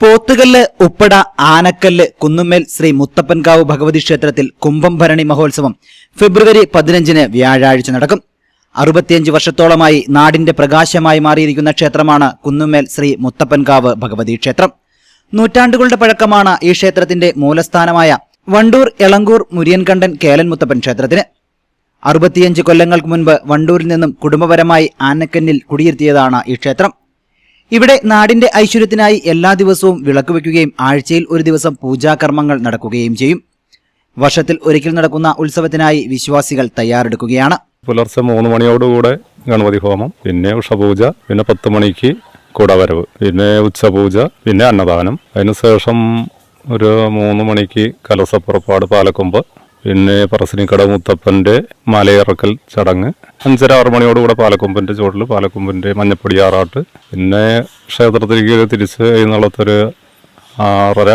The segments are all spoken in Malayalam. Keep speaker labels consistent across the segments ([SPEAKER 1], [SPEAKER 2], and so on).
[SPEAKER 1] പോത്തുകല്ല് ഉപ്പട ആനക്കല്ല് കുന്നുമേൽ ശ്രീ മുത്തപ്പൻകാവ് ഭഗവതി ക്ഷേത്രത്തിൽ കുംഭം ഭരണി മഹോത്സവം ഫെബ്രുവരി പതിനഞ്ചിന് വ്യാഴാഴ്ച നടക്കും. അറുപത്തിയഞ്ച് വർഷത്തോളമായി നാടിന്റെ പ്രകാശമായി മാറിയിരിക്കുന്ന ക്ഷേത്രമാണ് കുന്നുമേൽ ശ്രീ മുത്തപ്പൻകാവ് ഭഗവതി ക്ഷേത്രം. നൂറ്റാണ്ടുകളുടെ പഴക്കമാണ് ഈ ക്ഷേത്രത്തിന്റെ മൂലസ്ഥാനമായ വണ്ടൂർ എളങ്കൂർ മുരിയൻകണ്ഠൻ കേലൻ മുത്തപ്പൻ ക്ഷേത്രത്തിന്. അറുപത്തിയഞ്ച് കൊല്ലങ്ങൾക്ക് മുൻപ് വണ്ടൂരിൽ നിന്നും കുടുംബപരമായി ആനക്കന്നിൽ കുടിയിരുത്തിയതാണ് ഈ ക്ഷേത്രം. ഇവിടെ നാടിന്റെ ഐശ്വര്യത്തിനായി എല്ലാ ദിവസവും വിളക്ക് വയ്ക്കുകയും ആഴ്ചയിൽ ഒരു ദിവസം പൂജാകർമ്മങ്ങൾ നടക്കുകയും ചെയ്യും. വർഷത്തിൽ ഒരിക്കൽ നടക്കുന്ന ഉത്സവത്തിനായി വിശ്വാസികൾ തയ്യാറെടുക്കുകയാണ്.
[SPEAKER 2] പുലർച്ചെ മൂന്ന് മണിയോടുകൂടെ ഗണപതി ഹോമം പിന്നെ ഉഷപൂജ പിന്നെ പത്ത് മണിക്ക് കുടവരവ് പിന്നെ ഉച്ചപൂജ പിന്നെ അന്നദാനം. അതിനുശേഷം ഒരു മൂന്ന് മണിക്ക് കലസപ്പുറപ്പാട് പാലക്കൊമ്പ് പിന്നെ പറശ്ശിനിക്കട മുത്തപ്പന്റെ മലയിറക്കൽ ചടങ്ങ്. അഞ്ചര ആറ് മണിയോടുകൂടെ പാലക്കൊമ്പിന്റെ ചുവട്ടിൽ പാലക്കൊമ്പിന്റെ മഞ്ഞപ്പൊടി ആറാട്ട്. പിന്നെ ക്ഷേത്രത്തിലേക്ക് തിരിച്ച് എഴുന്നള്ളത്തൊരു ആറര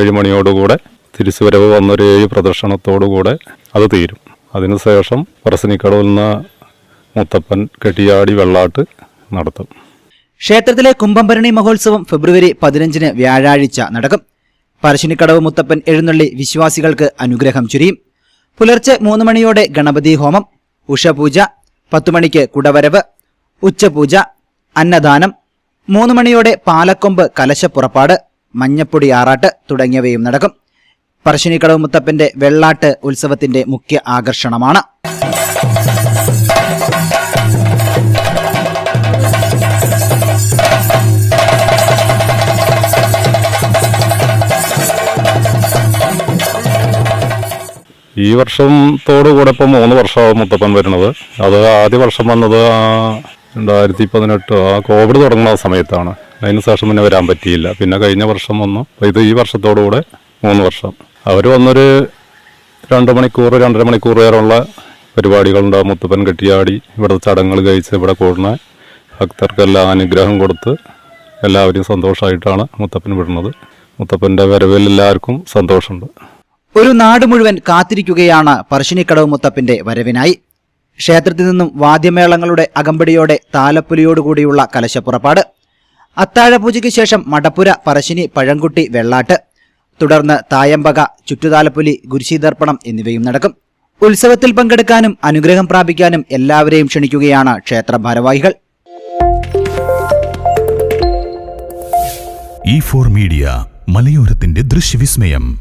[SPEAKER 2] ഏഴ് മണിയോടുകൂടെ തിരിച്ചു വരവ് വന്നൊരു ഏഴ് പ്രദർശനത്തോടുകൂടെ അത് തീരും. അതിനുശേഷം പറശ്ശിനിക്കടവിൽ നിന്ന് മുത്തപ്പൻ കെട്ടിയാടി വെള്ളാട്ട് നടത്തും.
[SPEAKER 1] ക്ഷേത്രത്തിലെ കുംഭഭരണി മഹോത്സവം ഫെബ്രുവരി പതിനഞ്ചിന് വ്യാഴാഴ്ച നടക്കും. പറശ്ശിനിക്കടവ് മുത്തപ്പൻ എഴുന്നള്ളി വിശ്വാസികൾക്ക് അനുഗ്രഹം ചുരിയും പുലർച്ചെ മൂന്ന് മണിയോടെ ഗണപതി ഹോമം ഉഷപൂജ പത്തുമണിക്ക് കുടവരവ് ഉച്ചപൂജ അന്നദാനം മൂന്ന് മണിയോടെ പാലക്കൊമ്പ് കലശപ്പുറപ്പാട് മഞ്ഞപ്പൊടി ആറാട്ട് തുടങ്ങിയവയും നടക്കും. പറശ്ശിനിക്കടവ് മുത്തപ്പന്റെ വെള്ളാട്ട് ഉത്സവത്തിന്റെ മുഖ്യ ആകർഷണമാണ്.
[SPEAKER 2] ഈ വർഷത്തോടുകൂടെ ഇപ്പം മൂന്ന് വർഷമാവും മുത്തപ്പൻ വരുന്നത്. അത് ആദ്യ വർഷം വന്നത് രണ്ടായിരത്തി പതിനെട്ട് ആ കോവിഡ് തുടങ്ങുന്ന സമയത്താണ്. അതിന് ശേഷം പിന്നെ വരാൻ പറ്റിയില്ല. പിന്നെ കഴിഞ്ഞ വർഷം വന്നു. അപ്പോൾ ഇത് ഈ വർഷത്തോടുകൂടെ മൂന്ന് വർഷം. അവർ വന്നൊരു രണ്ട് മണിക്കൂർ രണ്ടര മണിക്കൂർ വരെയുള്ള പരിപാടികളുണ്ടാവും മുത്തപ്പൻ കെട്ടിയാടി ഇവിടെ ചടങ്ങുകൾ കഴിച്ച് ഇവിടെ കൂടുന്ന ഭക്തർക്കെല്ലാം അനുഗ്രഹം കൊടുത്ത് എല്ലാവരെയും സന്തോഷമായിട്ടാണ് മുത്തപ്പൻ വിടുന്നത്. മുത്തപ്പന്റെ വരവിൽ എല്ലാവർക്കും സന്തോഷമുണ്ട്.
[SPEAKER 1] ഒരു നാട് മുഴുവൻ കാത്തിരിക്കുകയാണ് പറശ്ശിനിക്കടവ് മുത്തപ്പിന്റെ വരവിനായി. ക്ഷേത്രത്തിൽ നിന്നും വാദ്യമേളങ്ങളുടെ അകമ്പടിയോടെ താലപ്പൊലിയോടുകൂടിയുള്ള കലശപ്പുറപ്പാട്. അത്താഴപൂജയ്ക്ക് ശേഷം മടപ്പുര പറശ്ശിനി പഴങ്കുട്ടി വെള്ളാട്ട്. തുടർന്ന് തായമ്പക ചുറ്റുതാലപ്പൊലി ഗുരുശീതർപ്പണം എന്നിവയും നടക്കും. ഉത്സവത്തിൽ പങ്കെടുക്കാനും അനുഗ്രഹം പ്രാപിക്കാനും എല്ലാവരെയും ക്ഷണിക്കുകയാണ് ക്ഷേത്ര ഭാരവാഹികൾ.
[SPEAKER 3] ഇ ഫോർ മീഡിയ മലയോരത്തിന്റെ ദൃശ്യവിസ്മയം.